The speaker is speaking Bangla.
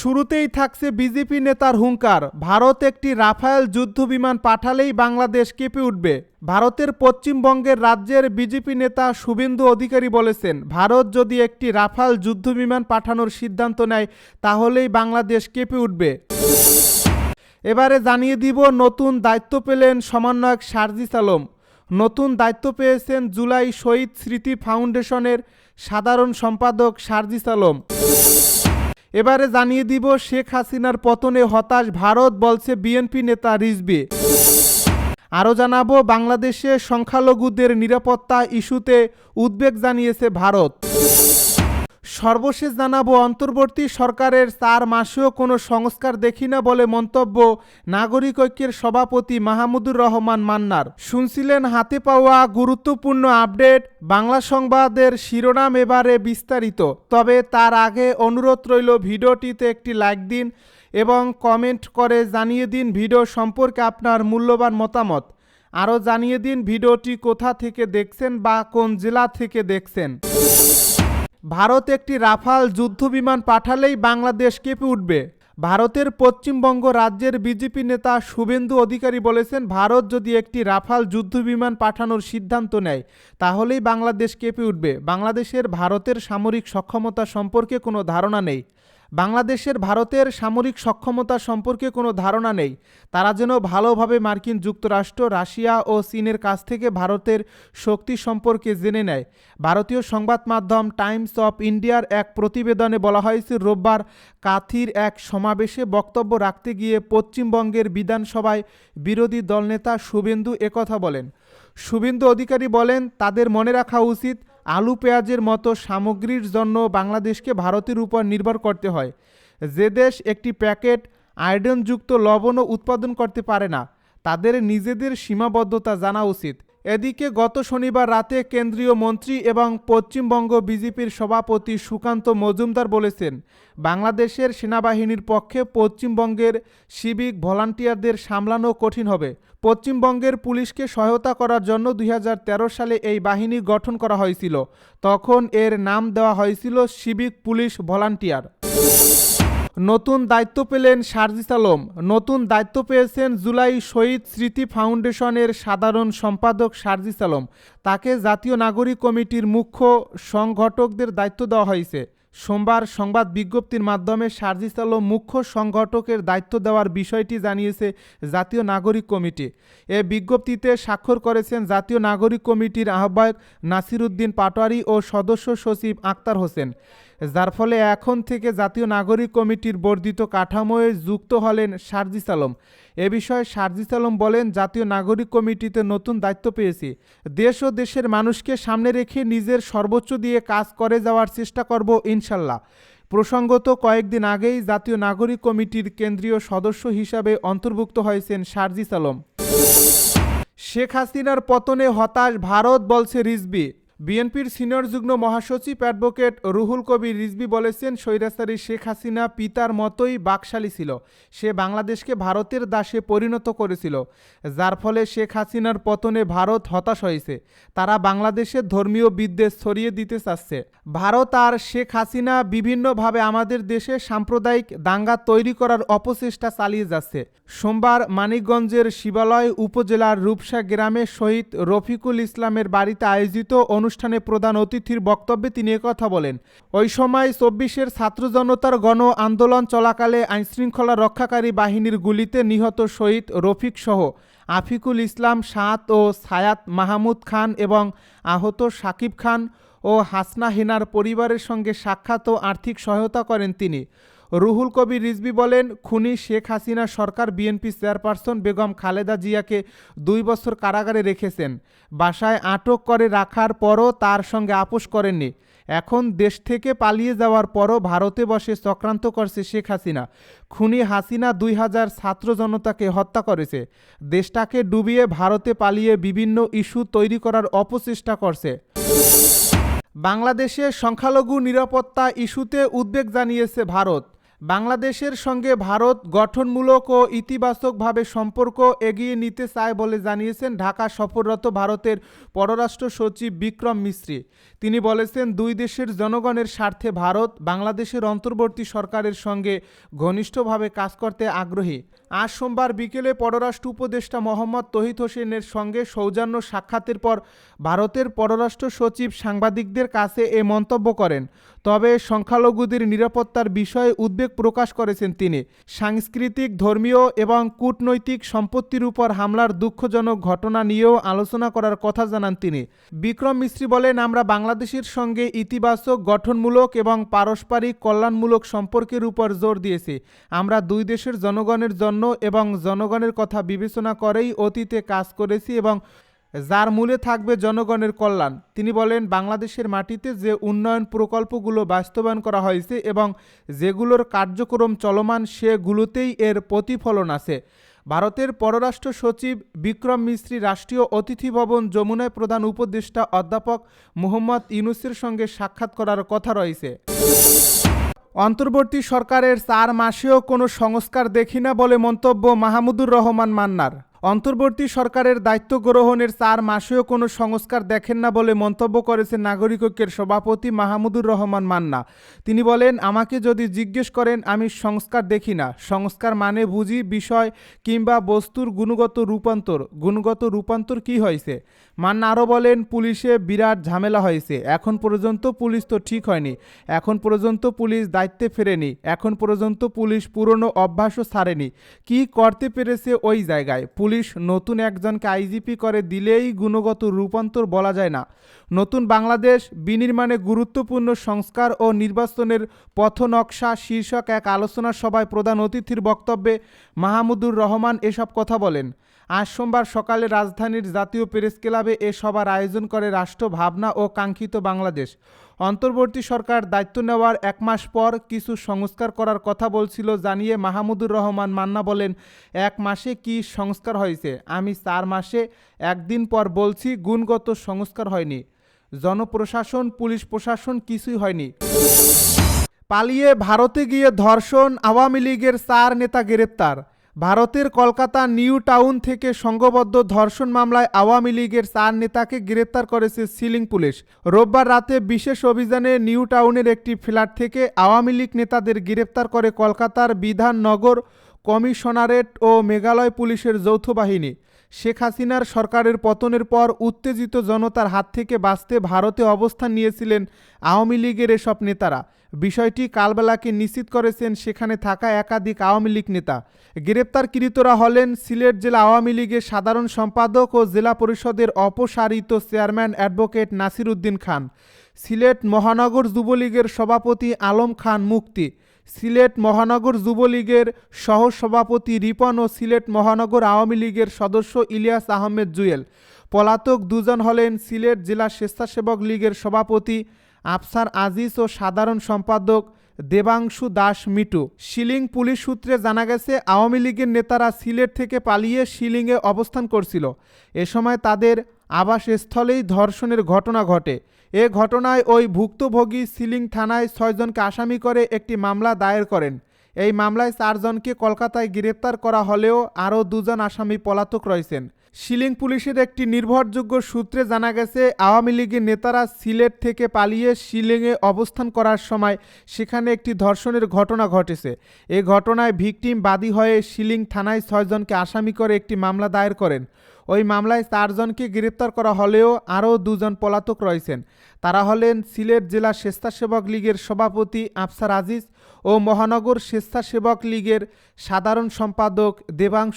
শুরুতেই থাকছে বিজেপি নেতার হুঙ্কার। ভারত একটি রাফায়েল যুদ্ধ বিমান পাঠালেই বাংলাদেশ কেঁপে উঠবে। ভারতের পশ্চিমবঙ্গের রাজ্যের বিজেপি নেতা শুভেন্দু অধিকারী বলেছেন, ভারত যদি একটি রাফাল যুদ্ধ বিমান পাঠানোর সিদ্ধান্ত নেয়, তাহলেই বাংলাদেশ কেঁপে উঠবে। এবারে জানিয়ে দিব, নতুন দায়িত্ব পেলেন সমন্বয়ক সার্জিস আলম। নতুন দায়িত্ব পেয়েছেন জুলাই শহীদ স্মৃতি ফাউন্ডেশনের সাধারণ সম্পাদক সার্জিস আলম। এবারে জানিয়ে দিব শেখ হাসিনার পতনে হতাশ ভারত, বলছে বিএনপি নেতা রিজবি। আরও জানাব, বাংলাদেশে সংখ্যালঘুদের নিরাপত্তা ইস্যুতে উদ্বেগ জানিয়েছে ভারত। সর্বশেষ জানাব, অন্তর্বর্তী সরকারের চার মাসেও কোনো সংস্কার দেখি না বলে মন্তব্য নাগরিক ঐক্যের সভাপতি মাহমুদুর রহমান মান্নার। শুনছিলেন হাতে পাওয়া গুরুত্বপূর্ণ আপডেট, বাংলা সংবাদের শিরোনাম এবারে বিস্তারিত। তবে তার আগে অনুরোধ রইল ভিডিওটিতে একটি লাইক দিন এবং কমেন্ট করে জানিয়ে দিন ভিডিও সম্পর্কে আপনার মূল্যবান মতামত। আরও জানিয়ে দিন ভিডিওটি কোথা থেকে দেখছেন বা কোন জেলা থেকে দেখছেন। ভারত একটি রাফাল যুদ্ধ বিমান পাঠালেই বাংলাদেশ কেঁপে উঠবে। ভারতের পশ্চিমবঙ্গ রাজ্যের বিজেপি নেতা শুভেন্দু অধিকারী বলেছেন, ভারত যদি একটি রাফাল যুদ্ধ বিমান পাঠানোর সিদ্ধান্ত নেয়, তাহলেই বাংলাদেশ কেঁপে উঠবে। বাংলাদেশের ভারতের সামরিক সক্ষমতা সম্পর্কে কোনো ধারণা নেই। বাংলাদেশের ভারতের সামরিক সক্ষমতা সম্পর্কে কোনো ধারণা নেই। তারা যেন ভালোভাবে মার্কিন যুক্তরাষ্ট্র, রাশিয়া ও চীনের কাছ থেকে ভারতের শক্তি সম্পর্কে জেনে নেয়। ভারতীয় সংবাদ মাধ্যম টাইমস অফ ইন্ডিয়ার এক প্রতিবেদনে বলা হয়েছে, রোববার কাথির এক সমাবেশে বক্তব্য রাখতে গিয়ে পশ্চিমবঙ্গের বিধানসভায় বিরোধী দলনেতা শুভেন্দু একথা বলেন। শুভেন্দু অধিকারী বলেন, তাদের মনে রাখা উচিত আলু পেঁয়াজের মতো সামগ্রীর জন্য বাংলাদেশকে ভারতের উপর নির্ভর করতে হয়। যে দেশ একটি প্যাকেট আয়োডনযুক্ত লবণও উৎপাদন করতে পারে না, তাদের নিজেদের সীমাবদ্ধতা জানা উচিত। এদিকে গত শনিবার রাতে কেন্দ্রীয় মন্ত্রী এবং পশ্চিমবঙ্গ বিজেপির সভাপতি সুকান্ত মজুমদার বলেছেন, বাংলাদেশের সেনাবাহিনীর পক্ষে পশ্চিমবঙ্গের সিভিক ভলান্টিয়ারদের সামলানো কঠিন হবে। পশ্চিমবঙ্গের পুলিশকে সহায়তা করার জন্য দুই হাজার তেরো সালে এই বাহিনী গঠন করা হয়েছিল। তখন এর নাম দেওয়া হয়েছিল সিভিক পুলিশ ভলান্টিয়ার। নতুন দায়িত্ব পেলেন সার্জিস আলম। নতুন দায়িত্ব পেয়েছেন জুলাই শহীদ স্মৃতি ফাউন্ডেশনের সাধারণ সম্পাদক সার্জিস আলম। তাকে জাতীয় নাগরিক কমিটির মুখ্য সংগঠকদের দায়িত্ব দেওয়া হয়েছে। সোমবার সংবাদ বিজ্ঞপ্তির মাধ্যমে সার্জিস আলম মুখ্য সংগঠকের দায়িত্ব দেওয়ার বিষয়টি জানিয়েছে জাতীয় নাগরিক কমিটি। এ বিজ্ঞপ্তিতে স্বাক্ষর করেছেন জাতীয় নাগরিক কমিটির আহ্বায়ক নাসিরুদ্দিন পাটোয়ারি ও সদস্য সচিব আক্তার হোসেন। যার ফলে এখন থেকে জাতীয় নাগরিক কমিটির বর্ধিত কাঠামোয় যুক্ত হলেন সার্জিস আলম। এ বিষয়ে সার্জিস আলম বলেন, জাতীয় নাগরিক কমিটিতে নতুন দায়িত্ব পেয়েছি। দেশ ও দেশের মানুষকে সামনে রেখে নিজের সর্বোচ্চ দিয়ে কাজ করে যাওয়ার চেষ্টা করব ইনশাল্লাহ। প্রসঙ্গত, কয়েকদিন আগেই জাতীয় নাগরিক কমিটির কেন্দ্রীয় সদস্য হিসাবে অন্তর্ভুক্ত হয়েছেন সার্জিস আলম। শেখ হাসিনার পতনে হতাশ ভারত, বলছে রিজবি বিএনপির সিনিয়র যুগ্ম মহাসচিব অ্যাডভোকেট রুহুল কবির রিজবি বলেছেন, স্বৈরাচারী শেখ হাসিনা পিতার মতোই বাকশালী ছিল। সে বাংলাদেশকে ভারতের দাসে পরিণত করেছিল, যার ফলে শেখ হাসিনার পতনে ভারত হতাশ হয়েছে। তারা বাংলাদেশের ধর্মীয় বিদ্বেষ ছড়িয়ে দিতে চাচ্ছে। ভারত আর শেখ হাসিনা বিভিন্নভাবে আমাদের দেশে সাম্প্রদায়িক দাঙ্গা তৈরি করার অপচেষ্টা চালিয়ে যাচ্ছে। সোমবার মানিকগঞ্জের শিবালয় উপজেলার রূপসা গ্রামে শহীদ রফিকুল ইসলামের বাড়িতে আয়োজিত অনুষ্ঠানে প্রধান অতিথির বক্তব্যে তিনি কথা বলেন, ওই সময় চব্বিশের ছাত্র জনতার গণ আন্দোলন চলাকালে আইনশৃঙ্খলা রক্ষাকারী বাহিনীর গুলিতে নিহত শহীদ রফিক সহ আফিকুল ইসলাম সাত ও সায়াত মাহমুদ খান এবং আহত সাকিব খান ও হাসনা হেনার পরিবারের সঙ্গে সাক্ষাৎ ও আর্থিক সহায়তা করেন তিনি। রুহুল কবির রিজবি বলেন, খুনি শেখ হাসিনা সরকার বিএনপি চেয়ারপারসন বেগম খালেদা জিয়াকে দুই বছর কারাগারে রেখেছেন। বাসায় আটক করে রাখার পরও তার সঙ্গে আপোষ করেননি। এখন দেশ থেকে পালিয়ে যাওয়ার পরও ভারতে বসে চক্রান্ত করছে শেখ হাসিনা। খুনি হাসিনা দুই হাজার ছাত্র জনতাকে হত্যা করেছে। দেশটাকে ডুবিয়ে ভারতে পালিয়ে বিভিন্ন ইস্যু তৈরি করার অপচেষ্টা করছে। বাংলাদেশে সংখ্যালঘু নিরাপত্তা ইস্যুতে উদ্বেগ জানিয়েছে ভারত। বাংলাদেশের সঙ্গে ভারত গঠনমূলক ও ইতিবাচকভাবে সম্পর্ক এগিয়ে নিতে চায় বলে জানিয়েছেন ঢাকা সফররত ভারতের পররাষ্ট্র সচিব বিক্রম মিশ্রি তিনি বলেছেন, দুই দেশের জনগণের স্বার্থে ভারত বাংলাদেশের অন্তর্বর্তী সরকারের সঙ্গে ঘনিষ্ঠভাবে কাজ করতে আগ্রহী। আজ সোমবার বিকেলে পররাষ্ট্র উপদেষ্টা মোহাম্মদ তহিদ হোসেনের সঙ্গে সৌজন্য সাক্ষাতের পর ভারতের পররাষ্ট্র সচিব সাংবাদিকদের কাছে এ মন্তব্য করেন, তবে সংখ্যালঘুদের নিরাপত্তার বিষয়ে উদ্বেগ প্রকাশ করেছেন তিনি। সাংস্কৃতিক, ধর্মীয় এবং কূটনৈতিক সম্পত্তির উপর হামলার দুঃখজনক ঘটনা নিয়েও আলোচনা করার কথা জানান তিনি। বিক্রম মিস্ত্রি বলেন, আমরা বাংলাদেশের সঙ্গে ইতিবাচক, গঠনমূলক এবং পারস্পরিক কল্যাণমূলক সম্পর্কের উপর জোর দিয়েছি। আমরা দুই দেশের জনগণের জন্য এবং জনগণের কথা বিবেচনা করেই অতীতে কাজ করেছি এবং যার মূলে থাকবে জনগণের কল্যাণ। তিনি বলেন, বাংলাদেশের মাটিতে যে উন্নয়ন প্রকল্পগুলো বাস্তবায়ন করা হয়েছে এবং যেগুলোর কার্যক্রম চলমান, সেগুলোতেই এর প্রতিফলন আছে। ভারতের পররাষ্ট্র সচিব বিক্রম মিস্ত্রি রাষ্ট্রীয় অতিথি ভবন যমুনায় প্রধান উপদেষ্টা অধ্যাপক মোহাম্মদ ইউনুসের সঙ্গে সাক্ষাৎ করার কথা রয়েছে। অন্তর্বর্তী সরকারের চার মাসেও কোনো সংস্কার দেখি না বলে মন্তব্য মাহমুদুর রহমান মান্নার। অন্তর্বর্তী সরকারের দায়িত্ব গ্রহণের চার মাসেও কোনো সংস্কার দেখেন না বলে মন্তব্য করেছেন নাগরিক ঐক্যের সভাপতি মাহমুদুর রহমান মান্না। তিনি বলেন, আমাকে যদি জিজ্ঞেস করেন, আমি সংস্কার দেখি না। সংস্কার মানে বুঝি বিষয় কিংবা বস্তুর গুণগত রূপান্তর। গুণগত রূপান্তর কি হয়েছে? মান্না আরও বলেন, পুলিশে বিরাট ঝামেলা হয়েছে। এখন পর্যন্ত পুলিশ তো ঠিক হয়নি। এখন পর্যন্ত পুলিশ দায়িত্বে ফেরেনি। এখন পর্যন্ত পুলিশ পুরনো অভ্যাসও ছাড়েনি। কি করতে পেরেছে ওই জায়গায়? পুলিশ নতুন একজনকে আইজিপি করে দিলেই গুণগত রূপান্তর বলা যায় না। নতুন বাংলাদেশ বিনির্মাণে গুরুত্বপূর্ণ সংস্কার ও নির্বাচনের পথনকশা শীর্ষক এক আলোচনা সভায় প্রধান অতিথির বক্তব্যে মাহমুদুর রহমান এসব কথা বলেন। আজ সোমবার সকালে রাজধানীর জাতীয় প্রেস ক্লাবে এ সভার আয়োজন করে রাষ্ট্র ভাবনা ও কাঙ্ক্ষিত বাংলাদেশ। অন্তর্বর্তী সরকার দায়িত্ব নেওয়ার এক মাস পর কিছু সংস্কার করার কথা বলছিল জানিয়ে মাহমুদুর রহমান মান্না বলেন, এক মাসে কি সংস্কার হয়েছে? আমি চার মাসে একদিন পর বলছি গুণগত সংস্কার হয়নি। জনপ্রশাসন, পুলিশ প্রশাসন কিছুই হয়নি। পালিয়ে ভারতে গিয়ে ধর্ষণ, আওয়ামী লীগের চার নেতা গ্রেপ্তার। ভারতের কলকাতা নিউ টাউন থেকে সংঘবদ্ধ ধর্ষণ মামলায় আওয়ামী লীগের চার নেতাকে গ্রেপ্তার করেছে সিলিং পুলিশ। রোববার রাতে বিশেষ অভিযানে নিউ টাউনের একটি ফ্ল্যাট থেকে আওয়ামী লীগ নেতাদের গ্রেপ্তার করে কলকাতার বিধাননগর কমিশনারেট ও মেঘালয় পুলিশের যৌথ বাহিনী। শেখ হাসিনার সরকারের পতনের পর উত্তেজিত জনতার হাত থেকে বাঁচতে ভারতে অবস্থান নিয়েছিলেন আওয়ামী লীগের এসব নেতারা। বিষয়টি কালবেলাকে নিশ্চিত করেছেন সেখানে থাকা একাধিক আওয়ামী লীগ নেতা। গ্রেপ্তারকৃতরা হলেন সিলেট জেলা আওয়ামী লীগের সাধারণ সম্পাদক ও জেলা পরিষদের অপসারিত চেয়ারম্যান অ্যাডভোকেট নাসির উদ্দিন খান। সিলেট মহানগর যুবলীগের সভাপতি আলম খান মুক্তি। সিলেট মহানগর যুবলীগের সহসভাপতি রিপন ও সিলেট মহানগর আওয়ামী লীগের সদস্য ইলিয়াস আহমেদ জুয়েল। পলাতক দুজন হলেন সিলেট জেলা স্বেচ্ছাসেবক লীগের সভাপতি আফসার আজিজ ও সাধারণ সম্পাদক দেবাংশু দাস মিটু। শিলিং পুলিশ সূত্রে জানা গেছে, আওয়ামী লীগের নেতারা সিলেট থেকে পালিয়ে শিলিংয়ে অবস্থান করছিল। এ সময় তাদের আবাসস্থলেই ধর্ষণের ঘটনা ঘটে। এ ঘটনায় ওই ভুক্তভোগী সিলিং থানায় ছয়জনকে আসামি করে একটি মামলা দায়ের করেন। এই মামলায় চারজনকে কলকাতায় গ্রেপ্তার করা হলেও আরও দুজন আসামি পলাতক রয়েছেন। শিলিং পুলিশের একটি নির্ভরযোগ্য সূত্রে জানা গেছে, আওয়ামী লীগের নেতারা সিলেট থেকে পালিয়ে শিলিংয়ে অবস্থান করার সময় সেখানে একটি ধর্ষণের ঘটনা ঘটেছে। এ ঘটনায় ভিকটিম বাদী হয়ে শিলিং থানায় ছয়জনকে আসামি করে একটি মামলা দায়ের করেন। ওই মামলায় চারজনকে গ্রেপ্তার করা হলেও আরও দুজন পলাতক রয়েছেন। তারা হলেন সিলেট জেলা স্বেচ্ছাসেবক লীগের সভাপতি আফসার আজিজ ও মহানগর স্বেচ্ছাসেবক লীগের সাধারণ সম্পাদক দেবাংশ